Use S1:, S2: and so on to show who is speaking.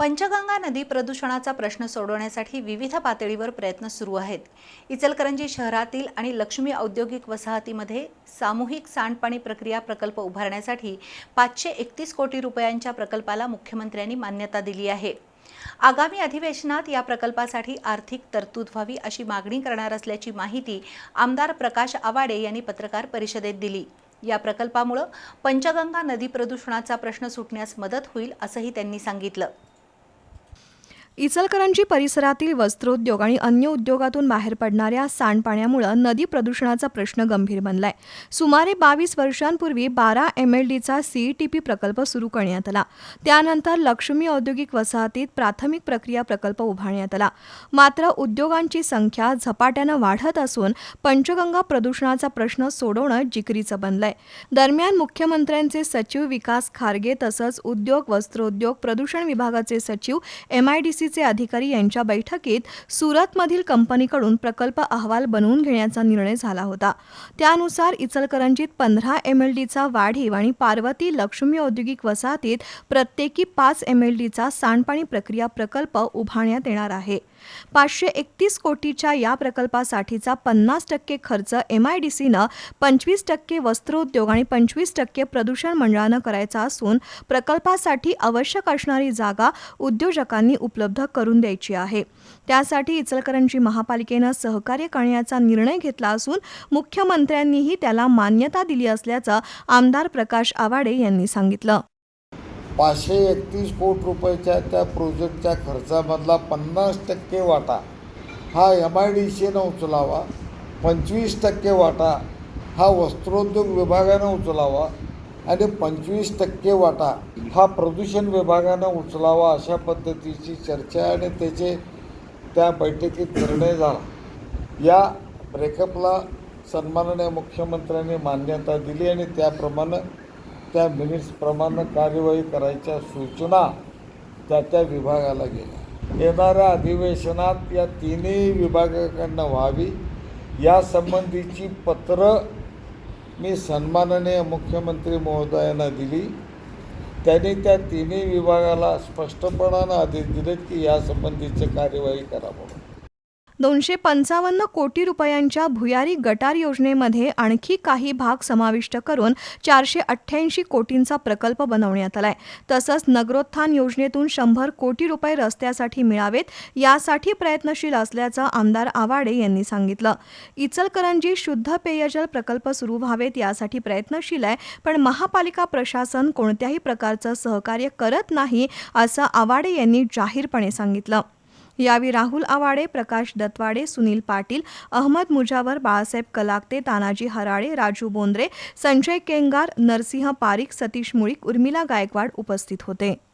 S1: पंचगंगा नदी प्रदूषणाचा प्रश्न सोडवण्यासाठी विविध पातळीवर प्रयत्न सुरू आहेत. इचलकरंजी शहरातील आणि लक्ष्मी औद्योगिक वसाहतीमध्ये सामूहिक सांडपाणी प्रक्रिया प्रकल्प उभारण्यासाठी पाचशे एकतीस कोटी रुपयांच्या प्रकल्पाला मुख्यमंत्र्यांनी मान्यता दिली आहे. आगामी अधिवेशनात या प्रकल्पासाठी आर्थिक तरतूद व्हावी अशी मागणी करणार असल्याची माहिती आमदार प्रकाश आवाडे यांनी पत्रकार परिषदेत दिली. या प्रकल्पामुळं पंचगंगा नदी प्रदूषणाचा प्रश्न सुटण्यास मदत होईल असंही त्यांनी सांगितलं.
S2: इचलकरंजी परिसरातील वस्त्रोद्योग आणि अन्य उद्योगातून बाहेर पडणाऱ्या सांडपाण्यामुळे नदी प्रदूषणाचा प्रश्न गंभीर बनलाय. सुमारे बावीस वर्षांपूर्वी बारा एम एल डीचा सीईटीपी प्रकल्प सुरू करण्यात आला. त्यानंतर लक्ष्मी औद्योगिक वसाहतीत प्राथमिक प्रक्रिया प्रकल्प उभारण्यात आला. मात्र उद्योगांची संख्या झपाट्यानं वाढत असून पंचगंगा प्रदूषणाचा प्रश्न सोडवणं जिकरीचं बनलंय. दरम्यान मुख्यमंत्र्यांचे सचिव विकास खारगे तसंच उद्योग वस्त्रोद्योग प्रदूषण विभागाचे सचिव एजन्सीचे अधिकारी यांच्या बैठकीत सुरतमधील कंपनीकडून प्रकल्प अहवाल बनवून घेण्याचा निर्णय झाला होता. त्यानुसार इचलकरंजीत पंधरा एम एल डीचा वाढीव आणि पार्वती लक्ष्मी औद्योगिक वसाहतीत प्रत्येकी पाच एम एल डीचा सांडपाणी प्रक्रिया प्रकल्प उभारण्यात येणार आहे. पाचशे एकतीस कोटीच्या या प्रकल्पासाठीचा पन्नास टक्के खर्च एम आय डी सीनं पंचवीस टक्के वस्त्रोद्योग आणि पंचवीस टक्के प्रदूषण मंडळानं करायचा असून प्रकल्पासाठी आवश्यक असणारी जागा उद्योजकांनी उपलब्ध उपलब्ध करून द्यायची आहे. त्यासाठी इचलकरंजी महापालिकेनं सहकार्य करण्याचा निर्णय घेतला असून मुख्यमंत्र्यांनीही त्याला मान्यता दिली असल्याचं आमदार प्रकाश आवाडे यांनी सांगितलं.
S3: पाचशे एकतीस कोटी रुपयाच्या त्या प्रोजेक्टच्या खर्चामधला पन्नास टक्के वाटा हा एम आय डी सीनं उचलावा पंचवीस टक्के वाटा हा वस्त्रोद्योग विभागानं उचलावा आणि पंचवीस टक्के वाटा हा प्रदूषण विभागानं उचलावा अशा पद्धतीची चर्चा आणि त्याचे त्या बैठकीत निर्णय झाला. या ब्रेकअपला सन्माननीय मुख्यमंत्र्यांनी मान्यता दिली आणि त्याप्रमाणे त्या मिनिट्सप्रमाणे कार्यवाही करायच्या सूचना त्या त्या विभागाला गेल्या. येणाऱ्या अधिवेशनात या तिन्ही विभागाकडनं व्हावी यासंबंधीची पत्र मी सन्माननीय मुख्यमंत्री महोदयांना दिली. त्यांनी त्या तिन्ही विभागाला स्पष्टपणानं आदेश दिलेत की यासंबंधीचे कार्यवाही करा म्हणून.
S2: दोनशे पंचावन्न कोटी रुपयांच्या भुयारी गटार योजनेमध्ये आणखी काही भाग समाविष्ट करून चारशे अठ्ठ्याऐंशी कोटींचा प्रकल्प बनवण्यात आलाय. तसंच नगरोत्थान योजनेतून शंभर कोटी रुपये रस्त्यासाठी मिळावेत यासाठी प्रयत्नशील असल्याचं आमदार आवाडे यांनी सांगितलं. इचलकरंजी शुद्ध पेयजल प्रकल्प सुरू व्हावेत यासाठी प्रयत्नशील आहे पण महापालिका प्रशासन कोणत्याही प्रकारचं सहकार्य करत नाही असं आवाडे यांनी जाहीरपणे सांगितलं. यावेळी राहुल आवाडे प्रकाश दत्वाडे सुनील पाटील अहमद मुजावर बाळासाहेब कलाकते तानाजी हराळे राजू बोंद्रे संजय केंगार नरसिंह पारिक सतीश मुळीक उर्मिला गायकवाड उपस्थित होते.